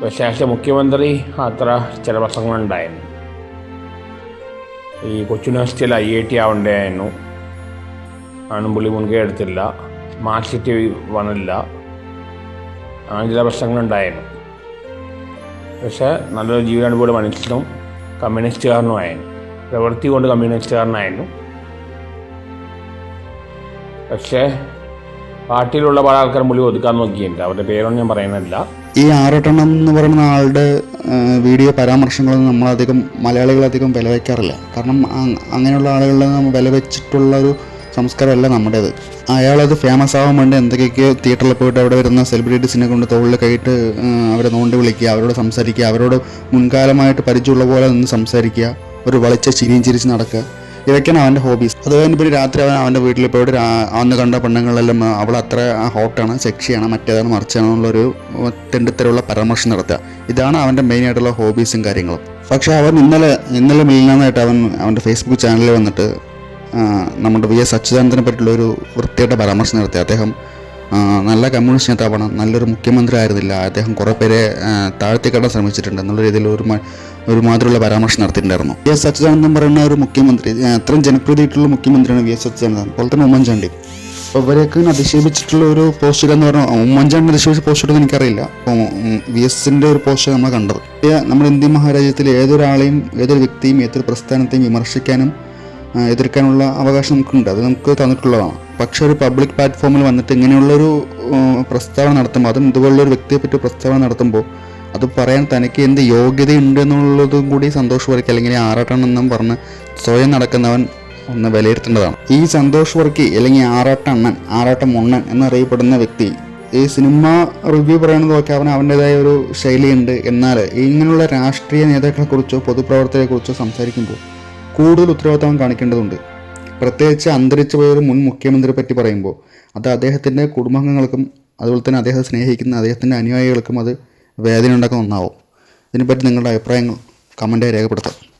പക്ഷേ മുഖ്യമന്ത്രി അത്ര ചില പ്രസംഗങ്ങളുണ്ടായിരുന്നു ഈ കൊച്ചു യൂണിവേഴ്സിറ്റിയിൽ ഐ ഐ ടി ആവേണ്ടതായിരുന്നു ആണും പുള്ളി മുൻകൈ എടുത്തില്ല. മാർക്ക് ഷീറ്റ് വന്നില്ല. അങ്ങനെ ചില പ്രശ്നങ്ങളുണ്ടായിരുന്നു. പക്ഷേ നല്ലൊരു ജീവനാനുഭവം മനുഷ്യനും കമ്മ്യൂണിസ്റ്റുകാരനുമായിരുന്നു. പ്രവൃത്തി കൊണ്ട് കമ്മ്യൂണിസ്റ്റുകാരനായിരുന്നു. പക്ഷേ പാർട്ടിയിലുള്ള പല ആൾക്കാരും പുള്ളി ഒതുക്കാൻ നോക്കിയിട്ടുണ്ട്. അവരുടെ പേരൊന്നും ഞാൻ പറയുന്നില്ല. ഈ ആറട്ടെണ്ണം എന്ന് പറയുന്ന ആളുടെ വീഡിയോ പരാമർശങ്ങളൊന്നും നമ്മളധികം മലയാളികളധികം വില വയ്ക്കാറില്ല. കാരണം അങ്ങനെയുള്ള ആളുകളിൽ നമ്മൾ വില വെച്ചിട്ടുള്ള ഒരു സംസ്കാരമല്ല നമ്മുടേത്. അയാളത് ഫേമസ് ആവാൻ വേണ്ടി എന്തൊക്കെയൊക്കെയോ തിയേറ്ററിൽ പോയിട്ട് അവിടെ വരുന്ന സെലിബ്രിറ്റീസിനെ കൊണ്ട് തോളിൽ ആ, അവരെ നോണ്ടി വിളിക്കുക അവരോട് സംസാരിക്കുക അവരോട് മുൻകാലമായിട്ട് പരിചയമുള്ള പോലെ നിന്ന് സംസാരിക്കുക ഒരു വളിച്ച ചിരിയും ചിരിച്ച് നടക്കുക. ഇതൊക്കെയാണ് അവന്റെ ഹോബീസ് അത് കഴിഞ്ഞ് പിന്നെ രാത്രി അവൻ അവന്റെ വീട്ടിൽ രാ- അന്ന് കണ്ട പെണ്ണുങ്ങളെല്ലാം അവൾ അത്ര ഹോട്ടാണ് സെക്ഷിയാണ് മറ്റേതാണ് മറിച്ചാണ് എന്നുള്ളൊരു തെണ്ടിത്തരമുള്ള പരാമർശം നടത്തുക. ഇതാണ് അവന്റെ മെയിൻ ആയിട്ടുള്ള ഹോബീസും കാര്യങ്ങളും. പക്ഷേ അവൻ ഇന്നലെ ഇന്നലെ മില്ലാന്നായിട്ട് അവൻ അവന്റെ ഫേസ്ബുക്ക് ചാനലിൽ വന്നിട്ട് നമ്മുടെ വി എസ് അച്യുതാനന്ദനെ പറ്റിയുള്ള ഒരു വൃത്തിയായിട്ട് പരാമർശം നടത്തി. അദ്ദേഹം നല്ല കമ്മ്യൂണിസ്റ്റ് നേതാവാണ് നല്ലൊരു മുഖ്യമന്ത്രി ആയിരുന്നില്ല. അദ്ദേഹം കുറേ പേരെ താഴ്ത്തിക്കെട്ടാൻ ശ്രമിച്ചിട്ടുണ്ട്. എന്നുള്ള രീതിയിൽ ഒരു ഒരു മാതിരിയുള്ള പരാമർശം നടത്തിയിട്ടുണ്ടായിരുന്നു. വി എസ് അച്യുതാനന്ദൻ പറയുന്ന ഒരു മുഖ്യമന്ത്രി അത്രയും ജനപ്രീതിയായിട്ടുള്ള മുഖ്യമന്ത്രിയാണ് വി എസ് അച്യുതാനന്ദൻ. അതുപോലെ തന്നെ ഉമ്മൻചാണ്ടി. അപ്പോൾ ഇവരെയൊക്കെ അധിക്ഷേപിച്ചിട്ടുള്ള ഒരു പോസ്റ്റ് എന്ന് പറഞ്ഞാൽ ഉമ്മൻചാണ്ടി അധിക്ഷേപിച്ച പോസ്റ്റ് എനിക്കറിയില്ല. അപ്പോൾ വി എസിന്റെ ഒരു പോസ്റ്റ് നമ്മൾ കണ്ടത്. നമ്മുടെ ഇന്ത്യൻ മഹാരാജ്യത്തിൽ ഏതൊരാളെയും ഏതൊരു വ്യക്തിയും ഏതൊരു പ്രസ്ഥാനത്തെയും വിമർശിക്കാനും എതിർക്കാനുള്ള അവകാശം നമുക്കുണ്ട്. അത് നമുക്ക് തന്നിട്ടുള്ളതാണ്. പക്ഷേ ഒരു പബ്ലിക് പ്ലാറ്റ്ഫോമിൽ വന്നിട്ട് ഇങ്ങനെയുള്ളൊരു പ്രസ്താവന നടത്തുമ്പോൾ അതും ഇതുപോലുള്ളൊരു വ്യക്തിയെ പറ്റി പ്രസ്താവന നടത്തുമ്പോൾ അത് പറയാൻ തനിക്ക് എന്ത് യോഗ്യതയുണ്ട് എന്നുള്ളതും കൂടി സന്തോഷ് വർക്കി അല്ലെങ്കിൽ ആറാട്ടെണ്ണം പറഞ്ഞ് സ്വയം നടക്കുന്നവൻ ഒന്ന് വിലയിരുത്തേണ്ടതാണ്. ഈ സന്തോഷ് വർക്കി അല്ലെങ്കിൽ ആറാട്ടണ്ണൻ ആറാട്ട മുണ്ണൻ എന്നറിയപ്പെടുന്ന വ്യക്തി ഈ സിനിമ റിവ്യൂ പറയുന്നതൊക്കെ അവൻ അവന്റെതായ ഒരു ശൈലിയുണ്ട്. എന്നാൽ ഇങ്ങനെയുള്ള രാഷ്ട്രീയ നേതാക്കളെക്കുറിച്ചോ പൊതുപ്രവർത്തകരെക്കുറിച്ചോ സംസാരിക്കുമ്പോൾ കൂടുതൽ ഉത്തരവാദിത്തം കാണിക്കേണ്ടതുണ്ട്. പ്രത്യേകിച്ച് അന്തരിച്ചു പോയ ഒരു മുൻ മുഖ്യമന്ത്രിയെ പറ്റി പറയുമ്പോൾ അത് അദ്ദേഹത്തിന്റെ കുടുംബാംഗങ്ങൾക്കും അതുപോലെ തന്നെ അദ്ദേഹത്തെ സ്നേഹിക്കുന്ന അദ്ദേഹത്തിന്റെ അനുയായികൾക്കും അത് വേദന ഉണ്ടാക്കുന്ന ഒന്നാവും. ഇതിനെപ്പറ്റി നിങ്ങളുടെ അഭിപ്രായങ്ങൾ കമന്റായി രേഖപ്പെടുത്താം